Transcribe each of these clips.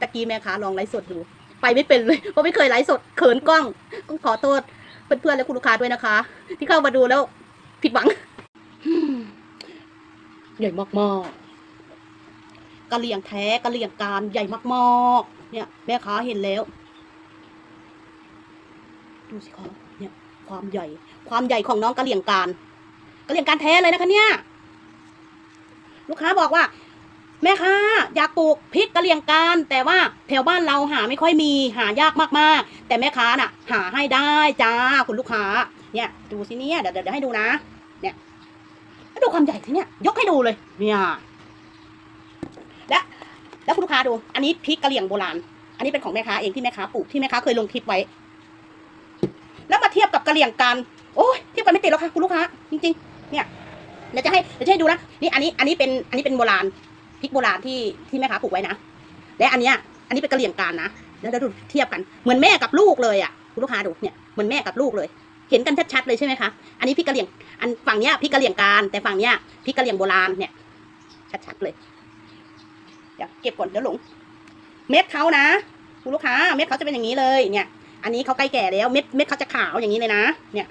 ตะกี้แม่ค้าลองไลฟ์สดดูไปไม่เป็นเลยเพราะไม่เคยไลฟ์สดเขินกล้องต้องขอโทษเพื่อนๆและคุณลูกค้าด้วยนะคะ ที่เข้ามาดูแล้วผิดหวัง ใหญ่มากๆกะเหลี่ยงแท้กะเหลี่ยงการใหญ่มากๆ เนี่ย แม่ค้าเห็นแล้ว ดูสิคะเนี่ยความใหญ่ ความใหญ่ของน้องกะเหลี่ยงการกะเหลี่ยงการแท้เลยนะคะเนี่ย ลูกค้าบอกว่า แม่ค้าอยากปลูกพริกกะเหรี่ยงการ แต่ว่าแถวบ้านเราหาไม่ค่อยมีหายากมากๆ แต่แม่ค้าน่ะ หาให้ได้จ้าคุณลูกค้า เนี่ยดูสิเนี่ยเดี๋ยวเดี๋ยวให้ดูนะ เนี่ยดูความใหญ่สิเนี่ย ยกให้ดูเลย เนี่ยและแล้วคุณลูกค้าดู อันนี้พริกกะเหรี่ยงโบราณ อันนี้เป็นของแม่ค้าเองที่แม่ค้าปลูกที่แม่ค้าเคยลงคลิปไว้ แล้วมาเทียบกับกะเหรี่ยงกันโอ้ยเทียบกันไม่ติดหรอกค่ะคุณลูกค้า จริง ๆ เนี่ยเดี๋ยวจะให้เดี๋ยวจะให้ดูนะนี่อันนี้อันนี้เป็นอันนี้เป็นโบราณ พริกโบราณที่ที่แม่ค้าปลูกไว้นะ และอันเนี้ยอันนี้เป็นกระเหรี่ยงการนะแล้วเดี๋ยวดูเทียบกันเหมือนแม่กับลูกเลยอะคุณลูกค้าดูเนี่ยเหมือนแม่กับลูกเลย เห็นกันชัดๆเลยใช่ไหมคะอันนี้พริกกระเหรี่ยงอันฝั่งเนี้ยพริกกระเหรี่ยงการแต่ฝั่งเนี้ยพริกกระเหรี่ยงโบราณเนี่ยชัดๆเลยเดี๋ยวเก็บก่อนเดี๋ยวหลง เม็ดเขานะคุณลูกค้า เม็ดเขาจะเป็นอย่างนี้เลยเนี่ย อันนี้เขาใกล้แก่แล้วเม็ดเม็ดเขาจะขาวอย่างนี้เลยนะ เนี่ย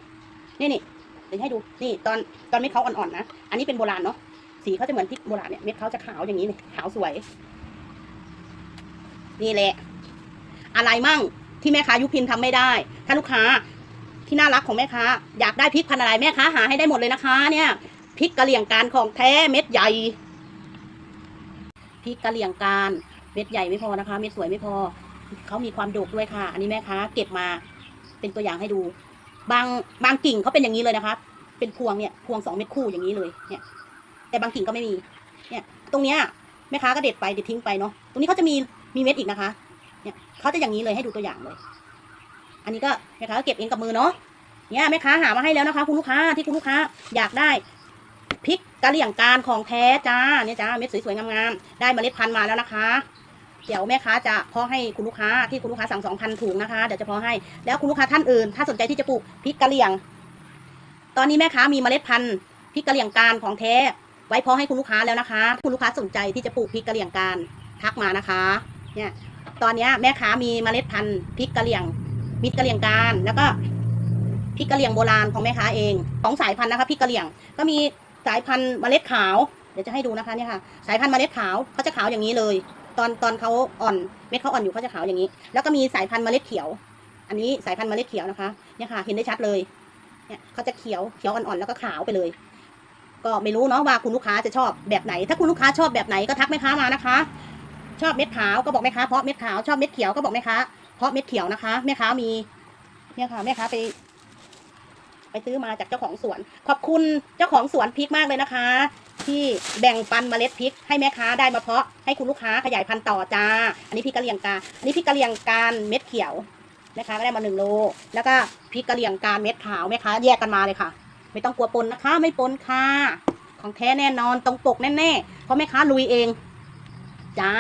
นี่นี่เดี๋ยวให้ดูนี่ตอนตอนเม็ดเขาอ่อนๆนะอันนี้เป็นโบราณเนาะ สีเขาจะเหมือนพริกโบราณเนี่ยเม็ดเขาจะขาวอย่างนี้เลยขาวสวย นี่แหละ อะไรมั่งที่แม่ค้ายุพินทำไม่ได้ ถ้าลูกค้าที่น่ารักของแม่ค้าอยากได้พริกพันธุ์อะไรแม่ค้าหาให้ได้หมดเลยนะคะ เนี่ยพริกกะเหรี่ยงการของแท้เม็ดใหญ่พริกกะเหรี่ยงการเม็ดใหญ่ไม่พอนะคะ เม็ดสวยไม่พอเขามีความโดกด้วยค่ะ อันนี้แม่ค้าเก็บมาเป็นตัวอย่างให้ดู บางบางกิ่งเขาเป็นอย่างนี้เลยนะคะ เป็นพวงเนี่ยพวงสองเม็ดคู่อย่างนี้เลยเนี่ย แต่บางกิ่งก็ไม่มี เนี่ย ตรงเนี้ยแม่ค้าก็เด็ดไปเด็ดทิ้งไปเนาะ ตรงนี้เขาจะมีมีเม็ดอีกนะคะ เนี่ยเขาจะอย่างนี้เลยให้ดูตัวอย่างเลย อันนี้ก็แม่ค้าก็เก็บเองกับมือเนาะ เนี่ยแม่ค้าหามาให้แล้วนะคะ คุณลูกค้าที่คุณลูกค้าอยากได้พริกกะเหรี่ยงการของแท้จ้าเนี่ยจ้าเม็ดสวยๆงามๆได้เมล็ดพันธุ์มาแล้วนะคะ เดี๋ยวแม่ค้าจะเพาะให้คุณลูกค้าที่คุณลูกค้าสั่งสองพันถุงนะคะเดี๋ยวจะเพาะให้แล้วคุณลูกค้าท่านอื่น ถ้าสนใจที่จะปลูกพริกกะเหรี่ยง ตอนนี้แม่ค้ามีเมล็ดพันธุ์พริกกะเหรี่ยงการของแท้ ไว้เพาะให้คุณลูกค้าแล้วนะคะ คุณลูกค้าสนใจที่จะปลูกพริกกะเหรี่ยงการทักมานะคะ เนี่ยตอนนี้แม่ค้ามีเมล็ดพันธุ์พริกกะเหรี่ยงมิตรกะเหรี่ยงการแล้วก็พริกกะเหรี่ยงโบราณของแม่ค้าเองสองสายพันธุ์นะคะพริกกะเหรี่ยงก็มีสายพันธุ์เมล็ดขาว เดี๋ยวจะให้ดูนะคะเนี่ยค่ะสายพันธุ์เมล็ดขาวเขาจะขาวอย่างนี้เลย ตอนตอนเขาอ่อนเม็ดเขาอ่อนอยู่เขาจะขาวอย่างนี้ แล้วก็มีสายพันธุ์เมล็ดเขียว อันนี้สายพันธุ์เมล็ดเขียวนะคะเนี่ยค่ะเห็นได้ชัดเลยเนี่ยเขาจะเขียวเขียวอ่อนๆแล้วก็ขาวไปเลย ก็ไม่รู้เนาะว่าคุณลูกค้าจะชอบแบบไหน ถ้าคุณลูกค้าชอบแบบไหนก็ทักแม่ค้ามานะคะ ชอบเม็ดขาวก็บอกแม่ค้าเพราะเม็ดขาวชอบเม็ดเขียวก็บอกแม่ค้าเพราะเม็ดเขียวนะคะแม่ค้ามีเนี่ยค่ะแม่ค้าไป ไปซื้อมาจากเจ้าของสวน ขอบคุณเจ้าของสวนพริกมากเลยนะคะ ที่แบ่งปันเมล็ดพริก ให้แม่ค้าได้มาเพาะให้คุณลูกค้าขยายพันธุ์ต่อจ้า อันนี้พริกกะเหรี่ยงกาอันนี้พริกกะเหรี่ยงการเม็ดเขียวแม่ค้าก็ได้มาหนึ่งโล แล้วก็พริกกะเหรี่ยงการเม็ดขาวแม่ค้าแยกกันมาเลยค่ะ ไม่ต้องกลัวปนนะคะ ไม่ปนค่ะ ของแท้แน่นอนตรงปกแน่ๆเพราะแม่ค้าลุยเอง จ้า